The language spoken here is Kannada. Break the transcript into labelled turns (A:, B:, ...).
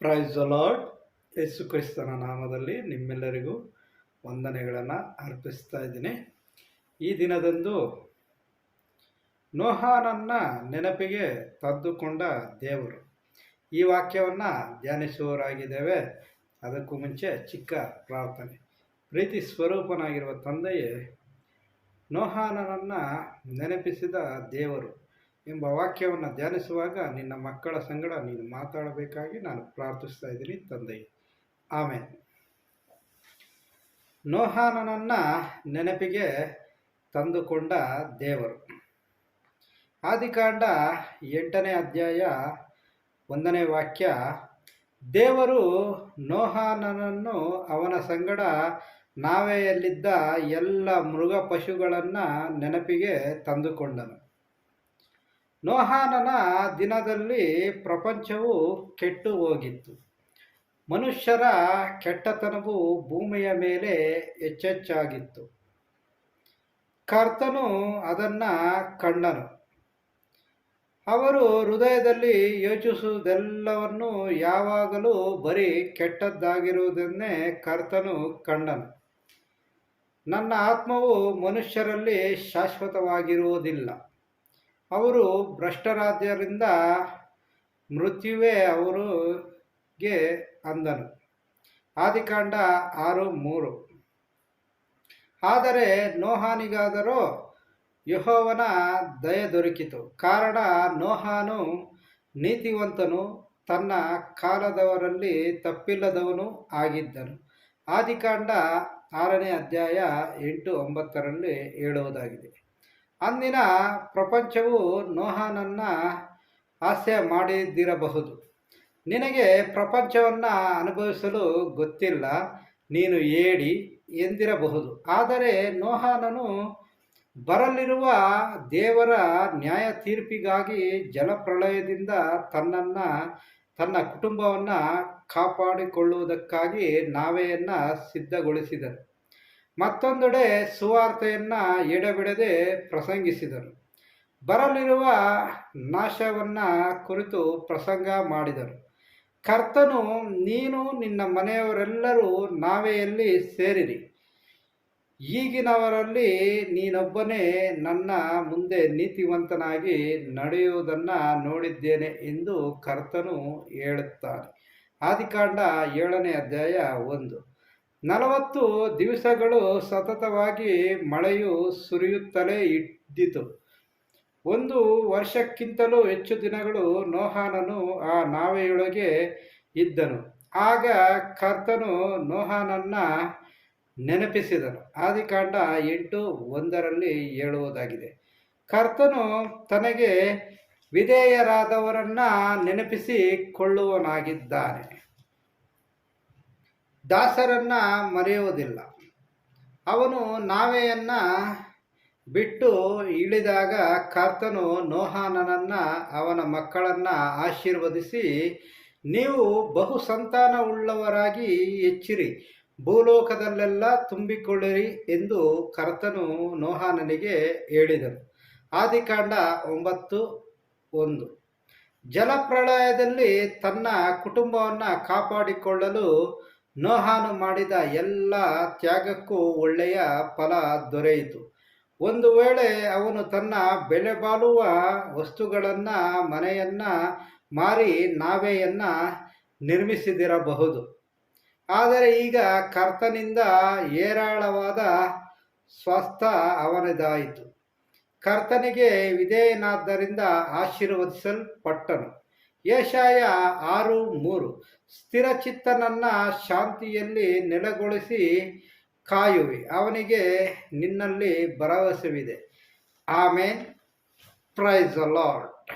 A: ಪ್ರೈಸ್ ಲಾರ್ಡ್ ಯೇಸು ಕ್ರಿಸ್ತನ ನಾಮದಲ್ಲಿ ನಿಮ್ಮೆಲ್ಲರಿಗೂ ವಂದನೆಗಳನ್ನು ಅರ್ಪಿಸ್ತಾ ಇದ್ದೀನಿ. ಈ ದಿನದಂದು ನೋಹಾನನ್ನ ನೆನಪಿಗೆ ತಂದುಕೊಂಡ ದೇವರು. ಈ ವಾಕ್ಯವನ್ನು ಧ್ಯಾನಿಸುವವರಾಗಿದ್ದೇವೆ. ಅದಕ್ಕೂ ಮುಂಚೆ ಚಿಕ್ಕ ಪ್ರಾರ್ಥನೆ. ಪ್ರೀತಿ ಸ್ವರೂಪನಾಗಿರುವ ತಂದೆಯೇ, ನೋಹಾನನನ್ನು ನೆನಪಿಸಿದ ದೇವರು. ಎಂಬ ವಾಕ್ಯವನ್ನು ಧ್ಯಾನಿಸುವಾಗ ನಿನ್ನ ಮಕ್ಕಳ ಸಂಗಡ ನೀನು ಮಾತಾಡಬೇಕಾಗಿ ನಾನು ಪ್ರಾರ್ಥಿಸ್ತಾ ಇದ್ದೀನಿ, ತಂದೆ. ಆಮೇಲೆ ನೋಹಾನನನ್ನು ನೆನಪಿಗೆ ತಂದುಕೊಂಡ ದೇವರು. ಆದಿಕಾಂಡ ಎಂಟನೇ ಅಧ್ಯಾಯ ಒಂದನೇ ವಾಕ್ಯ, ದೇವರು ನೋಹಾನನನ್ನು ಅವನ ಸಂಗಡ ನಾವೆಯಲ್ಲಿದ್ದ ಎಲ್ಲ ಮೃಗ ಪಶುಗಳನ್ನು ನೆನಪಿಗೆ ತಂದುಕೊಂಡನು. ನೋಹಾನನ ದಿನದಲ್ಲಿ ಪ್ರಪಂಚವು ಕೆಟ್ಟು ಹೋಗಿತ್ತು. ಮನುಷ್ಯರ ಕೆಟ್ಟತನವು ಭೂಮಿಯ ಮೇಲೆ ಹೆಚ್ಚೆಚ್ಚಾಗಿತ್ತು ಕರ್ತನು ಅದನ್ನು ಕಂಡನು ಅವರು ಹೃದಯದಲ್ಲಿ ಯೋಚಿಸುವುದೆಲ್ಲವನ್ನು ಯಾವಾಗಲೂ ಬರೀ ಕೆಟ್ಟದ್ದಾಗಿರುವುದನ್ನೇ ಕರ್ತನು ಕಂಡನು ನನ್ನ ಆತ್ಮವು ಮನುಷ್ಯರಲ್ಲಿ ಶಾಶ್ವತವಾಗಿರುವುದಿಲ್ಲ. ಅವರು ಭ್ರಷ್ಟರಾದ್ಯರಿಂದ ಮೃತ್ಯುವೇ ಅವರಿಗೆ ಅಂದನು. ಆದಿಕಾಂಡ ಆರು ಮೂರು. ಆದರೆ ನೋಹಾನಿಗಾದರೂ ಯಹೋವನ ದಯ ದೊರಕಿತು. ಕಾರಣ ನೋಹಾನು ನೀತಿವಂತನು, ತನ್ನ ಕಾಲದವರಲ್ಲಿ ತಪ್ಪಿಲ್ಲದವನು ಆಗಿದ್ದನು. ಆದಿಕಾಂಡ ಆರನೇ ಅಧ್ಯಾಯ ಎಂಟು ಒಂಬತ್ತರಲ್ಲಿ ಹೇಳುವುದಾಗಿದೆ. ಅಂದಿನ ಪ್ರಪಂಚವು ನೋಹಾನನ್ನು ಹಾಸ್ಯ ಮಾಡಿದ್ದಿರಬಹುದು. ನಿನಗೆ ಪ್ರಪಂಚವನ್ನು ಅನುಭವಿಸಲು ಗೊತ್ತಿಲ್ಲ, ನೀನು ಏಡಿ ಎಂದಿರಬಹುದು. ಆದರೆ ನೋಹಾನನು ಬರಲಿರುವ ದೇವರ ನ್ಯಾಯ ತೀರ್ಪಿಗಾಗಿ ಜಲಪ್ರಳಯದಿಂದ ತನ್ನನ್ನು, ತನ್ನ ಕುಟುಂಬವನ್ನು ಕಾಪಾಡಿಕೊಳ್ಳುವುದಕ್ಕಾಗಿ ನಾವೆಯನ್ನು ಸಿದ್ಧಗೊಳಿಸಿದನು ಮತ್ತೊಂದೆಡೆ ಸುವಾರ್ತೆಯನ್ನು ಎಡೆಬಿಡದೆ ಪ್ರಸಂಗಿಸಿದರು. ಬರಲಿರುವ ನಾಶವನ್ನು ಕುರಿತು ಪ್ರಸಂಗ ಮಾಡಿದರು. ಕರ್ತನು, ನೀನು ನಿನ್ನ ಮನೆಯವರೆಲ್ಲರೂ ನಾವೆಯಲ್ಲಿ ಸೇರಿರಿ. ಈಗಿನವರಲ್ಲಿ ನೀನೊಬ್ಬನೇ ನನ್ನ ಮುಂದೆ ನೀತಿವಂತನಾಗಿ ನಡೆಯುವುದನ್ನು ನೋಡಿದ್ದೇನೆ ಎಂದು ಕರ್ತನು ಹೇಳುತ್ತಾನೆ. ಆದಿಕಾಂಡ ಏಳನೇ ಅಧ್ಯಾಯ ಒಂದು. ನಲವತ್ತು ದಿವಸಗಳು ಸತತವಾಗಿ ಮಳೆಯು ಸುರಿಯುತ್ತಲೇ ಇದ್ದಿತು. ಒಂದು ವರ್ಷಕ್ಕಿಂತಲೂ ಹೆಚ್ಚು ದಿನಗಳು ನೋಹಾನನು ಆ ನಾವೆಯೊಳಗೆ ಇದ್ದನು. ಆಗ ಕರ್ತನು ನೋಹಾನನ್ನ ನೆನಪಿಸಿದನು. ಆದಿಕಾಂಡ ಎಂಟು ಒಂದರಲ್ಲಿ ಹೇಳುವುದಾಗಿದೆ. ಕರ್ತನು ತನಗೆ ವಿಧೇಯರಾದವರನ್ನ ನೆನಪಿಸಿಕೊಳ್ಳುವನಾಗಿದ್ದಾನೆ. ದಾಸರನ್ನ ಮರೆಯುವುದಿಲ್ಲ. ಅವನು ನಾವೆಯನ್ನ ಬಿಟ್ಟು ಇಳಿದಾಗ ಕರ್ತನು ನೋಹಾನನನ್ನ ಅವನ ಮಕ್ಕಳನ್ನ ಆಶೀರ್ವದಿಸಿ, ನೀವು ಬಹು ಸಂತಾನವುಳ್ಳವರಾಗಿ ಹೆಚ್ಚಿರಿ, ಭೂಲೋಕದಲ್ಲೆಲ್ಲ ತುಂಬಿಕೊಳ್ಳಿರಿ ಎಂದು ಕರ್ತನು ನೋಹಾನನಿಗೆ ಹೇಳಿದನು. ಆದಿಕಾಂಡ ಒಂಬತ್ತು ಒಂದು. ಜಲಪ್ರಳಯದಲ್ಲಿ ತನ್ನ ಕುಟುಂಬವನ್ನು ಕಾಪಾಡಿಕೊಳ್ಳಲು ನೋಹಾನು ಮಾಡಿದ ಎಲ್ಲ ತ್ಯಾಗಕ್ಕೂ ಒಳ್ಳೆಯ ಫಲ ದೊರೆಯಿತು. ಒಂದು ವೇಳೆ ಅವನು ತನ್ನ ಬೆಲೆ ಬಾಳುವ ವಸ್ತುಗಳನ್ನು, ಮನೆಯನ್ನು ಮಾರಿ ನಾವೆಯನ್ನು ನಿರ್ಮಿಸಿದಿರಬಹುದು. ಆದರೆ ಈಗ ಕರ್ತನಿಂದ ಏರಾಳವಾದ ಸ್ವಸ್ಥ ಅವನದಾಯಿತು. ಕರ್ತನಿಗೆ ವಿಧೇಯನಾದ್ದರಿಂದ ಆಶೀರ್ವದಿಸಲ್ಪಟ್ಟನು. ಏಷಾಯ ಆರು ಮೂರು. ಸ್ಥಿರಚಿತ್ತನನ್ನ ಶಾಂತಿಯಲ್ಲಿ ನೆಲೆಗೊಳಿಸಿ ಕಾಯುವಿ. ಅವನಿಗೆ ನಿನ್ನಲ್ಲಿ ಭರವಸೆವಿದೆ. ಆಮೇನ್. Price allot